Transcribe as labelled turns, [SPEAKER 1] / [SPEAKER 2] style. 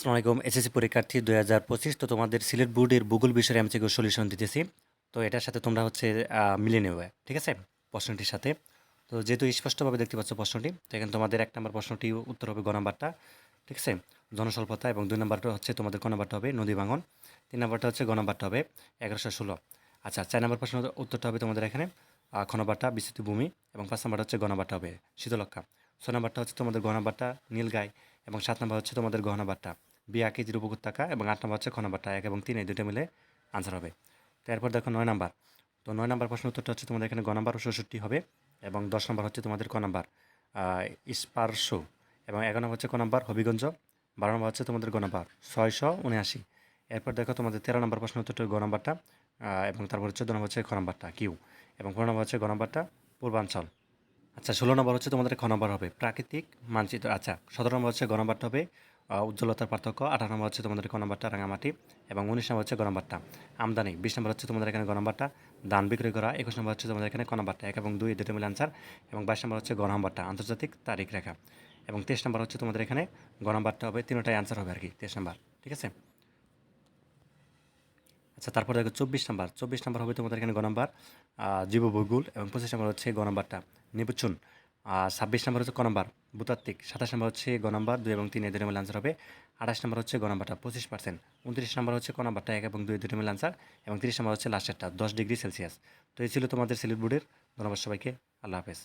[SPEAKER 1] আসসালামু আলাইকুম এসএসসি পরীক্ষার্থী দুই হাজার পঁচিশ তো তোমাদের সিলেট বোর্ডের ভূগোল বিষয়ে আমি থেকে সলিউশন দিতেছি। তো এটার সাথে তোমরা হচ্ছে মিলে নেবে ঠিক আছে? প্রশ্নটির সাথে। তো যেহেতু স্পষ্টভাবে দেখতে পাচ্ছ প্রশ্নটি তো এখানে তোমাদের এক নম্বর প্রশ্নটি উত্তর হবে গ ঠিক আছে? জনস্বল্পতা এবং দুই নম্বরটা হচ্ছে তোমাদের ক হবে নদী ভাঙন তিন নম্বরটা হচ্ছে গ হবে এগারোশো ষোলো। আচ্ছা চার নম্বর প্রশ্ন উত্তরটা হবে তোমাদের এখানে আহ, খ নাম্বারটা বিস্তৃত ভূমি এবং পাঁচ নম্বরটা হচ্ছে গ হবে শীতলক্ষা ছ নম্বরটা হচ্ছে তোমাদের গ নাম্বারটা নীলগাই এবং সাত নম্বর হচ্ছে তোমাদের গ নাম্বারটা বি আকিজির উপত্যকা এবং আট নম্বর হচ্ছে খ নাম্বারটা, এক এবং তিন, এই দুটো মিলে আনসার হবে। তো এরপর দেখো নয় নাম্বার। তো নয় নাম্বার প্রশ্ন উত্তরটা হচ্ছে তোমাদের এখানে গ নাম্বার ষষট্টি হবে এবং দশ নম্বর হচ্ছে তোমাদের ক নাম্বার। স্পার্শ এবং এগারো নম্বর হচ্ছে ক নাম্বার, হবিগঞ্জ। বারো নম্বর হচ্ছে তোমাদের গ নাম্বার, ছয়শো উনআশি। এরপর দেখো তোমাদের তেরো নম্বর প্রশ্ন উত্তরটা গ নাম্বারটা এবং তারপর চোদ্দ নম্বর হচ্ছে খ নাম্বারটা, কিউ। এবং পনেরো নম্বর হচ্ছে গ নাম্বারটা পূর্বাঞ্চল। আচ্ছা ষোলো নম্বর হচ্ছে তোমাদের খ নম্বর হবে, প্রাকৃতিক মানচিত্র আচ্ছা সতেরো নম্বর হচ্ছে গ নম্বরটা হবে উজ্জ্বলতার পার্থক্য আঠারো নম্বর হচ্ছে তোমাদের ক নম্বরটা রাঙামাটি এবং উনিশ নম্বর হচ্ছে গ আমদানি বিশ নম্বর হচ্ছে তোমাদের এখানে গ নম্বরটা। দান বিক্রয় করা একুশ নম্বর হচ্ছে তোমাদের এখানে ক এক এবং দুই দুটো মিলে আনসার এবং বাইশ নম্বর হচ্ছে গ আন্তর্জাতিক তারিখ রেখা। এবং তেইশ নম্বর হচ্ছে তোমাদের এখানে গ হবে তিনটাই আনসার হবে আর কি তেইশ নম্বর ঠিক আছে? আচ্ছা তারপর দেখো চব্বিশ নাম্বার। চব্বিশ নাম্বার হবে তোমাদের এখানে গ আহ, জীবভূগোল এবং পঁচিশ নাম্বার হচ্ছে গ নির্বাচন আর ছাব্বিশ নম্বর হচ্ছে ক নম্বর, ভূতাত্ত্বিক। সাতাশ নম্বর হচ্ছে গ নম্বর, দুই এবং তিন এদের মিলে আনসার হবে। আঠাশ নম্বর হচ্ছে গ নম্বরটা, পঁচিশ পার্সেন্ট উনত্রিশ নম্বর হচ্ছে ক নম্বরটা, এক এবং দুই দুটো মিলে আনসার এবং তিরিশ নম্বর হচ্ছে লাস্টেরটা দশ ডিগ্রি সেলসিয়াস। তো এই ছিল তোমাদের সিলেট বোর্ডের ধন্যবাদ সবাইকে। আল্লাহ হাফেজ।